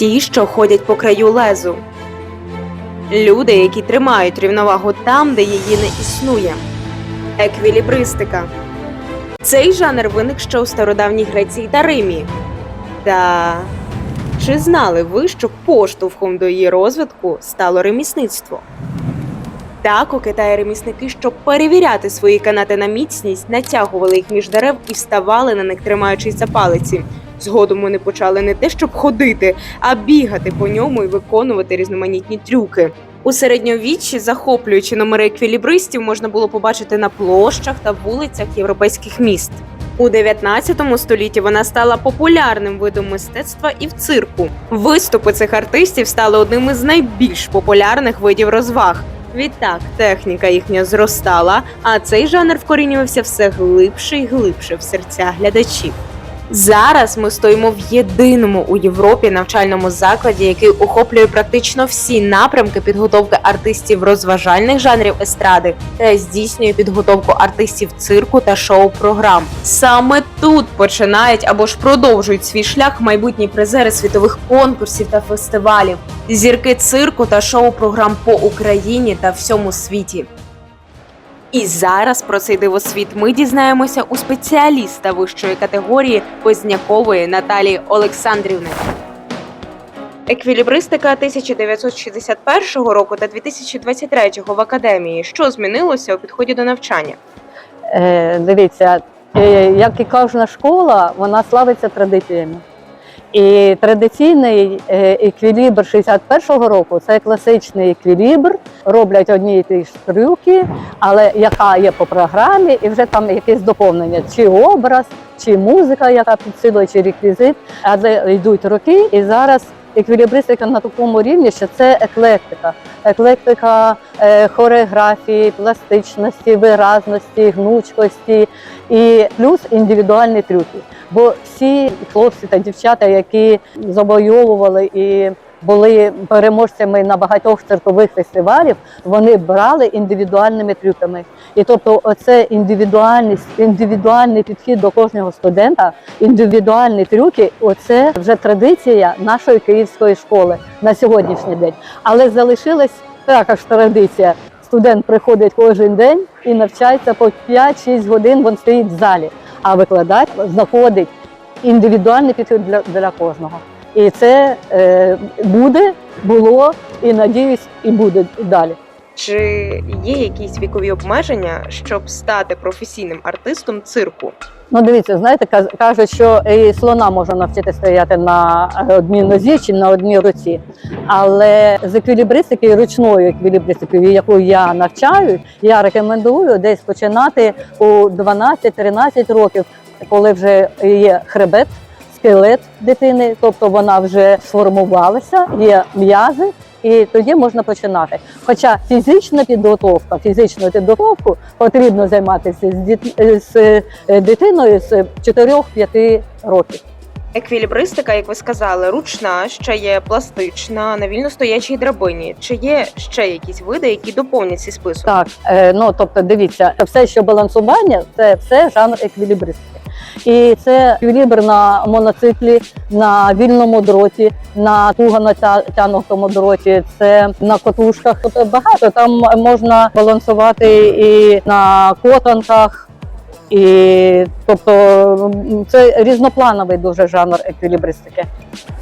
ті, що ходять по краю лезу. Люди, які тримають рівновагу там, де її не існує. Еквілібристика. Цей жанр виник ще у стародавній Греції та Римі. Та чи знали ви, що поштовхом до її розвитку стало ремісництво? Так, у Китаї ремісники, щоб перевіряти свої канати на міцність, натягували їх між дерев і вставали на них, тримаючись за палиці. Згодом вони почали не те, щоб ходити, а бігати по ньому і виконувати різноманітні трюки. У середньовіччі захоплюючі номери еквілібристів можна було побачити на площах та вулицях європейських міст. У 19 столітті вона стала популярним видом мистецтва і в цирку. Виступи цих артистів стали одним із найбільш популярних видів розваг. Відтак техніка їхня зростала, а цей жанр вкорінювався все глибше і глибше в серця глядачів. Зараз ми стоїмо в єдиному у Європі навчальному закладі, який охоплює практично всі напрямки підготовки артистів розважальних жанрів естради та здійснює підготовку артистів цирку та шоу-програм. Саме тут починають або ж продовжують свій шлях майбутні призери світових конкурсів та фестивалів, зірки цирку та шоу-програм по Україні та всьому світі. І зараз про цей дивосвіт ми дізнаємося у спеціаліста вищої категорії Познякової Наталії Олександрівни. Еквілібристика 1961 року та 2023 в академії. Що змінилося у підході до навчання? Е, дивіться, е, як і кожна школа, вона славиться традиціями. І традиційний е, еквілібр 61-го року це класичний еквілібр, роблять одні і ті ж трюки, але яка є по програмі, і вже там якесь доповнення, чи образ, чи музика, яка підсилує, чи реквізит. Але йдуть роки, і зараз еквілібристика на такому рівні, що це еклектика. Еклектика е, хореографії, пластичності, виразності, гнучкості і плюс індивідуальні трюки. Бо всі хлопці та дівчата, які завойовували і були переможцями на багатьох циркових фестивалів, вони брали індивідуальними трюками. І тобто, оце індивідуальність, індивідуальний підхід до кожного студента, індивідуальні трюки оце вже традиція нашої київської школи на сьогоднішній день. Але залишилась також традиція. Студент приходить кожен день і навчається по 5-6 годин. Він стоїть в залі, а викладач знаходить індивідуальний підхід для, для кожного. І це е, буде, було і надіюсь, і буде далі. Чи є якісь вікові обмеження, щоб стати професійним артистом цирку? Ну, дивіться, знаєте, кажуть, що і слона можна навчити стояти на одній нозі чи на одній руці. Але з еквілібристики, ручною еквілібристикою, яку я навчаю, я рекомендую десь починати у 12-13 років, коли вже є хребет, скелет дитини, тобто вона вже сформувалася, є м'язи. І тоді можна починати. Хоча фізична підготовка, фізичною підготовкою потрібно займатися з, діт- з е, дитиною з 4-5 років. Еквілібристика, як ви сказали, ручна, ще є пластична, на вільностоячій драбині. Чи є ще якісь види, які доповнять цей список? Так, е, ну тобто, дивіться, все, що балансування, це все жанр еквілібристики. І це еквілібр на моноциклі, на вільному дроті, на туго натягнутому дроті, це на котушках. Тобто багато там можна балансувати і на котанках. І тобто це різноплановий дуже жанр еквілібристики.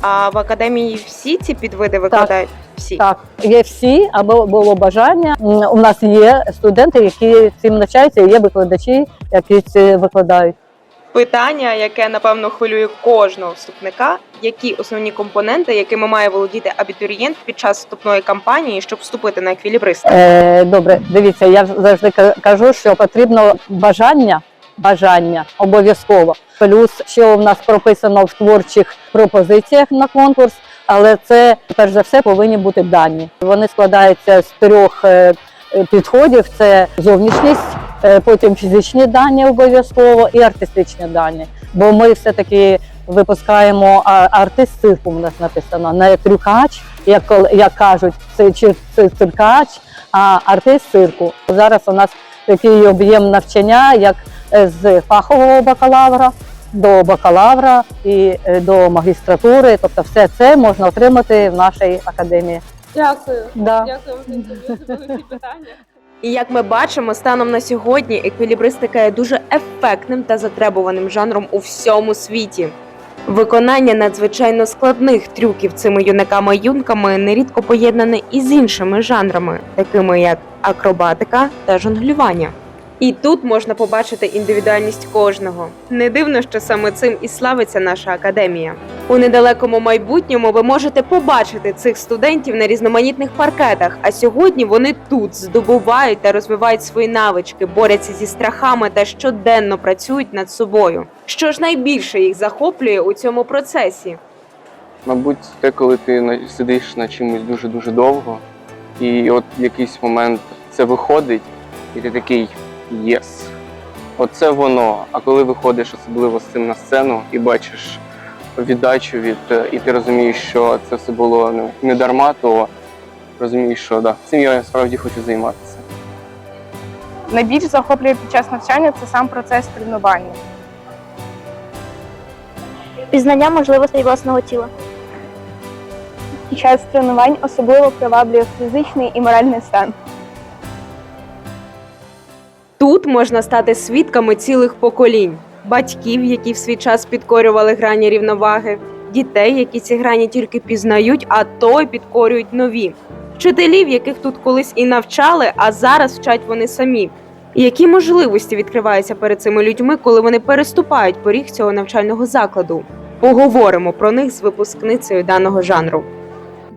А в академії всі ці підвиди викладають? Всі Так, є всі, або було бажання. У нас є студенти, які цим навчаються, і є викладачі, які це викладають. Питання, яке напевно хвилює кожного вступника. Які основні компоненти, якими має володіти абітурієнт під час вступної кампанії, щоб вступити на еквілібристику? Е, добре, дивіться, я завжди кажу, що потрібно бажання. Бажання обов'язково. Плюс, що в нас прописано в творчих пропозиціях на конкурс, але це перш за все повинні бути дані. Вони складаються з трьох е, підходів: це зовнішність, потім фізичні дані обов'язково і артистичні дані. Бо ми все-таки випускаємо артист цирку. У нас написано не трюкач, як як кажуть, це циркач, а артист цирку. Зараз у нас такий об'єм навчання, як е, з фахового бакалавра до бакалавра і е, до магістратури. Тобто, все це можна отримати в нашій академії. Дякую. Да. Дякую за інтерв'ю. Були всі питання. І як ми бачимо, станом на сьогодні еквілібристика є дуже ефектним та затребуваним жанром у всьому світі. Виконання надзвичайно складних трюків цими юнаками-юнками нерідко поєднане із іншими жанрами, такими як акробатика та жонглювання. І тут можна побачити індивідуальність кожного. Не дивно, що саме цим і славиться наша академія. У недалекому майбутньому ви можете побачити цих студентів на різноманітних паркетах. А сьогодні вони тут здобувають та розвивають свої навички, борються зі страхами та щоденно працюють над собою. Що ж найбільше їх захоплює у цьому процесі? Мабуть, те, коли ти сидиш на чимось дуже-дуже довго, і от якийсь момент це виходить, і ти такий єс. Оце воно. А коли виходиш особливо з цим на сцену і бачиш віддачу від, е, і ти розумієш, що це все було ну, не дарма, то розумієш, що да, цим я справді хочу займатися. Найбільш захоплює під час навчання це сам процес тренування. пізнання можливостей власного тіла. Під час тренувань особливо приваблює фізичний і моральний стан. Тут можна стати свідками цілих поколінь, батьків, які в свій час підкорювали грані рівноваги, дітей, які ці грані тільки пізнають, а то й підкорюють нові, вчителів, яких тут колись і навчали, а зараз вчать вони самі. Які можливості відкриваються перед цими людьми, коли вони переступають поріг цього навчального закладу? Поговоримо про них з випускницею даного жанру.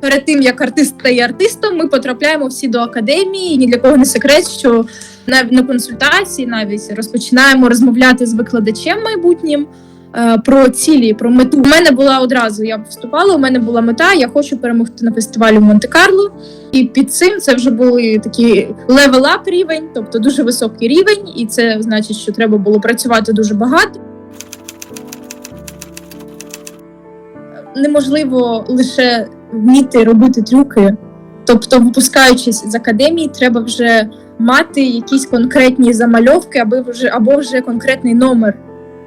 Перед тим як артист стає артистом, ми потрапляємо всі до академії. Ні для кого не секрет, що на консультації навіть розпочинаємо розмовляти з викладачем майбутнім. е, Про цілі, про мету. У мене була одразу. Я вступала. У мене була мета. Я хочу перемогти на фестивалі в Монте-Карло. І під цим це вже були такі up рівень, тобто дуже високий рівень, і це значить, що треба було працювати дуже багато. Неможливо лише вміти робити трюки. Тобто, випускаючись з академії, треба вже мати якісь конкретні замальовки, або вже або вже конкретний номер.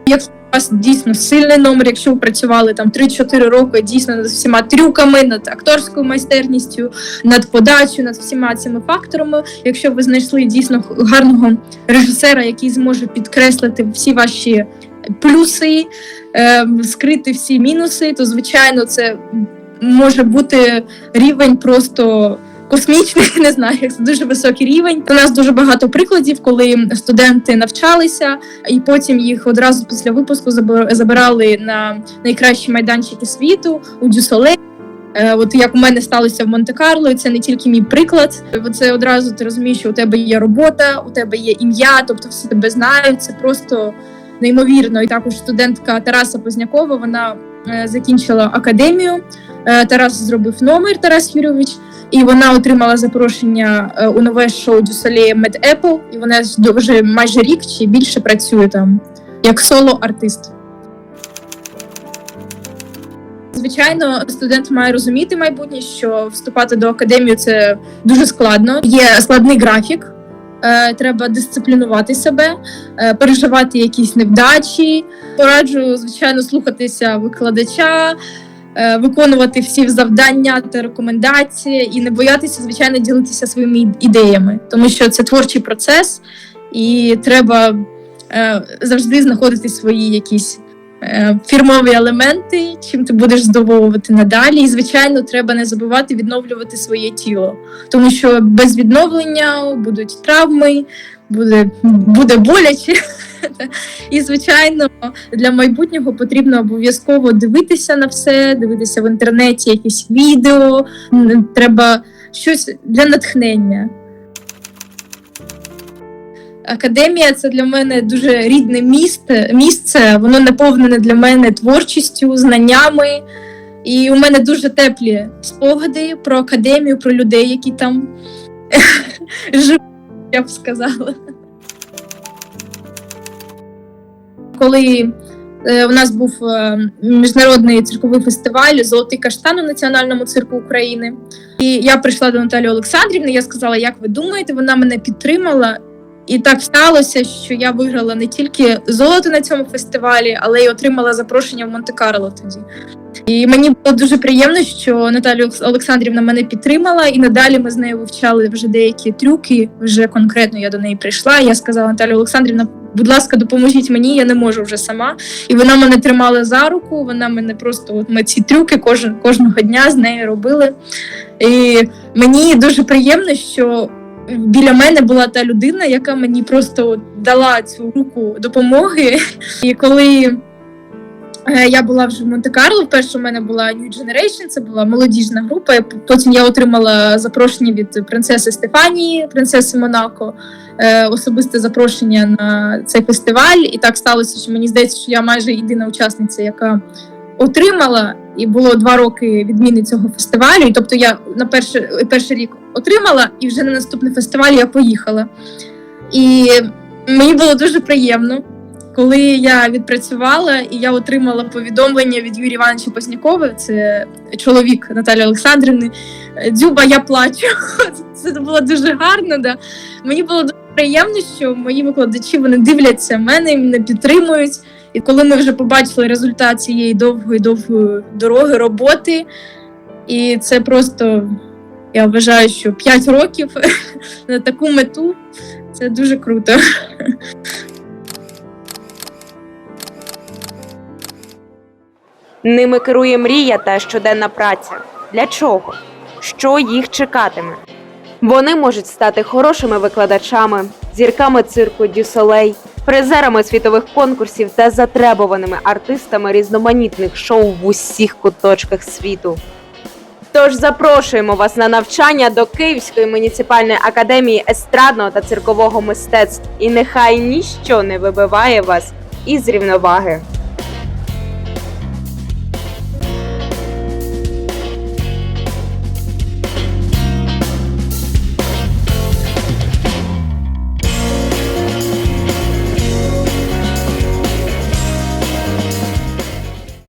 Якщо у вас дійсно сильний номер, якщо ви працювали там 3-4 роки дійсно над всіма трюками, над акторською майстерністю, над подачею, над всіма цими факторами. Якщо ви знайшли дійсно гарного режисера, який зможе підкреслити всі ваші плюси, е, скрити всі мінуси, то звичайно це може бути рівень просто. Космічний, не знаю, як це дуже високий рівень. У нас дуже багато прикладів, коли студенти навчалися, і потім їх одразу після випуску забирали на найкращі майданчики світу у Дюсоле. Е, От як у мене сталося в Монте-Карло, і це не тільки мій приклад. Це одразу ти розумієш, що у тебе є робота, у тебе є ім'я, тобто всі тебе знають. Це просто неймовірно. І також студентка Тараса Познякова вона е, закінчила академію. Е, Тарас зробив номер Тарас Юрійович, і вона отримала запрошення е, у нове шоу Дюсалеє Мед Apple, і вона вже майже рік чи більше працює там як соло-артист. Звичайно, студент має розуміти майбутнє, що вступати до академії це дуже складно. Є складний графік, треба дисциплінувати себе, е, переживати якісь невдачі. Пораджу, звичайно, слухатися викладача, е, виконувати всі завдання та рекомендації і не боятися, звичайно, ділитися своїми ідеями, тому що це творчий процес, і треба е, завжди знаходити свої якісь е, фірмові елементи, чим ти будеш здивовувати надалі. І, звичайно, треба не забувати відновлювати своє тіло, тому що без відновлення будуть травми, буде, буде боляче. І, звичайно, для майбутнього потрібно обов'язково дивитися на все, дивитися в інтернеті якісь відео. Треба щось для натхнення. Академія це для мене дуже рідне місце. місце. Воно наповнене для мене творчістю, знаннями. І у мене дуже теплі спогади про академію, про людей, які там живуть, я б сказала. Коли е, у нас був е, міжнародний цирковий фестиваль Золотий каштан у Національному цирку України. І я прийшла до Наталі Олександрівни, я сказала, як ви думаєте, вона мене підтримала. І так сталося, що я виграла не тільки золото на цьому фестивалі, але й отримала запрошення в Монте-Карло тоді. І мені було дуже приємно, що Наталя Олександрівна мене підтримала, і надалі ми з нею вивчали вже деякі трюки. Вже конкретно я до неї прийшла. Я сказала Наталя Олександрівна, будь ласка, допоможіть мені, я не можу вже сама. І вона мене тримала за руку. Вона мене просто от ми ці трюки кожен кожного дня з нею робили. І мені дуже приємно, що біля мене була та людина, яка мені просто дала цю руку допомоги. І коли е, я була вже в Монте-Карло, вперше у мене була New Generation, це була молодіжна група. Потім я отримала запрошення від принцеси Стефанії, принцеси Монако, е, особисте запрошення на цей фестиваль. І так сталося, що мені здається, що я майже єдина учасниця, яка отримала, і було два роки відміни цього фестивалю. І тобто я на перший, перший рік отримала, і вже на наступний фестиваль я поїхала. І мені було дуже приємно, коли я відпрацювала і я отримала повідомлення від Юрія Івановича Познякова, це чоловік Наталі Олександрівни. Дзюба, я плачу. Це було дуже гарно. Да. Мені було дуже приємно, що мої викладачі вони дивляться мене, мене підтримують. І коли ми вже побачили результат цієї довгої довгої дороги роботи, і це просто я вважаю, що 5 років на таку мету це дуже круто. Ними керує мрія та щоденна праця. Для чого? Що їх чекатиме? Вони можуть стати хорошими викладачами, зірками цирку Дюсолей, призерами світових конкурсів та затребуваними артистами різноманітних шоу в усіх куточках світу. Тож запрошуємо вас на навчання до Київської муніципальної академії естрадного та циркового мистецтв, і нехай ніщо не вибиває вас із рівноваги.